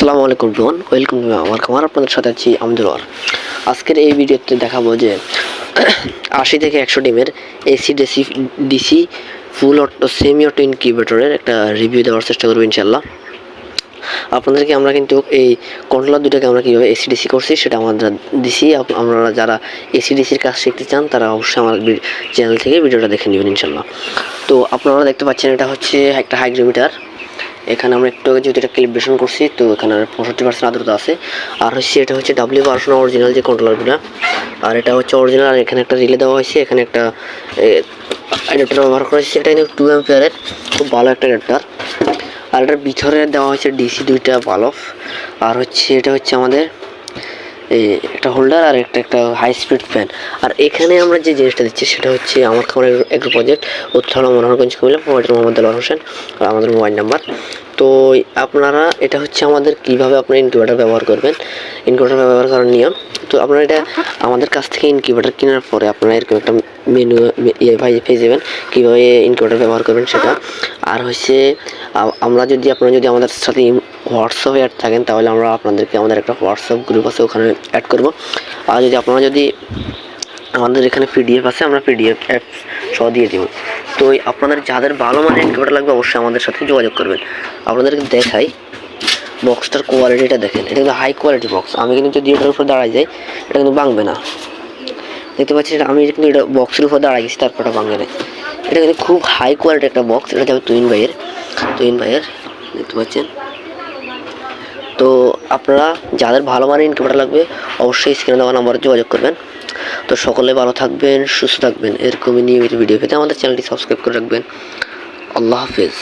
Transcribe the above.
আসসালামু আলাইকুম বোন ওয়েলকাম আমার খামার আপনাদের সাথে আছি আমদুল আজকের এই ভিডিওতে দেখাবো যে আশি থেকে একশো ডিমের AC DC DC full auto semi auto ইনকিউবেটরের একটা রিভিউ দেওয়ার চেষ্টা করব ইনশাল্লাহ আপনাদেরকে আমরা কিন্তু এই কন্ট্রোলার দুটাকে আমরা কীভাবে এসিডিসি করছি সেটা আমরা দিছি। আপ- আপনারা যারা এসিডিসির কাজ শিখতে চান, তারা অবশ্যই আমার চ্যানেল থেকে ভিডিওটা দেখে নেবেন ইনশাল্লাহ তো আপনারা দেখতে পাচ্ছেন এটা হচ্ছে একটা হাইগ্রোমিটার এখানে আমরা একটু আগে যেহেতু এটা ক্যালিব্রেশন করছি, তো এখানে পঁয়ষট্টি পার্সেন্ট আদ্রতা আছে। আর হচ্ছে এটা হচ্ছে ডাব্লিউ পার্সোনা অরিজিনাল যে কন্ট্রোলারগুলো আর এটা হচ্ছে অরিজিনাল আর এখানে একটা রিলে দেওয়া হয়েছে, এখানে একটা অ্যাডাপ্টার ব্যবহার করা হয়েছে, এটা কিন্তু টু অ্যাম্পিয়ারের খুব ভালো একটা অ্যাডাপ্টার আর এটার ভিতরে দেওয়া হয়েছে ডিসি দুইটা বালফ আর হচ্ছে এটা হচ্ছে আমাদের একটা হোল্ডার আর একটা একটা হাই স্পিড ফ্যান আর এখানে আমরা যে জিনিসটা দিচ্ছি সেটা হচ্ছে আমার খামারের এগ্রো প্রজেক্ট উত্তর মনোহরগঞ্জ কুমিল্লা মোবাইল মোহাম্মদ আল হোসেন, আর আমাদের মোবাইল নাম্বার তো আপনারা, এটা হচ্ছে আমাদের কীভাবে আপনারা ইনকিউবেটার ব্যবহার করবেন। ইনকিউবেটার ব্যবহার করার নিয়ম। তো আপনারা এটা আমাদের কাছ থেকে ইনকিউবেটার কেনার পরে আপনারা এরকম একটা মেনু ইয়ে ভাই পেয়ে যাবেন, কীভাবে ইনকিউবেটার ব্যবহার করবেন সেটা। আর হচ্ছে আমরা যদি, আপনারা যদি আমাদের সাথে হোয়াটসঅ্যাপে অ্যাড থাকেন, তাহলে আমরা আপনাদেরকে আমাদের একটা হোয়াটসঅ্যাপ গ্রুপ আছে, ওখানে অ্যাড করব। আর যদি আপনারা যদি আমাদের এখানে পিডিএফ আছে, আমরা পিডিএফ সহ দিয়ে দিব তো আপনাদের যাদের ভালো মানের ইনকিউবেটার লাগবে অবশ্যই আমাদের সাথে যোগাযোগ করবেন। আপনাদেরকে দেখাই বক্সটার কোয়ালিটিটা দেখেন। এটা কিন্তু হাই কোয়ালিটি বক্স আমি কিন্তু যদি এটার উপর দাঁড়াই যাই, এটা কিন্তু ভাঙবে না। দেখতে পাচ্ছি এটা আমি কিন্তু এটা বক্সের উপর দাঁড়াই গেছি তারপর এটা ভাঙবে না এটা কিন্তু খুব হাই কোয়ালিটি একটা বক্স এটা যাবে তুইন ভাইয়ের তুইন ভাইয়ের দেখতে পাচ্ছেন? তো আপনারা যাদের ভালো মানের ইনকিউবেটার লাগবে, অবশ্যই স্ক্রিনে দেওয়া নাম্বারে যোগাযোগ করবেন। তো সকলে ভালো থাকবেন, সুস্থ থাকবেন। এরকমই নিয়মিত ভিডিও পেতে আমাদের চ্যানেলটি সাবস্ক্রাইব করে রাখবেন। আল্লাহ হাফেজ।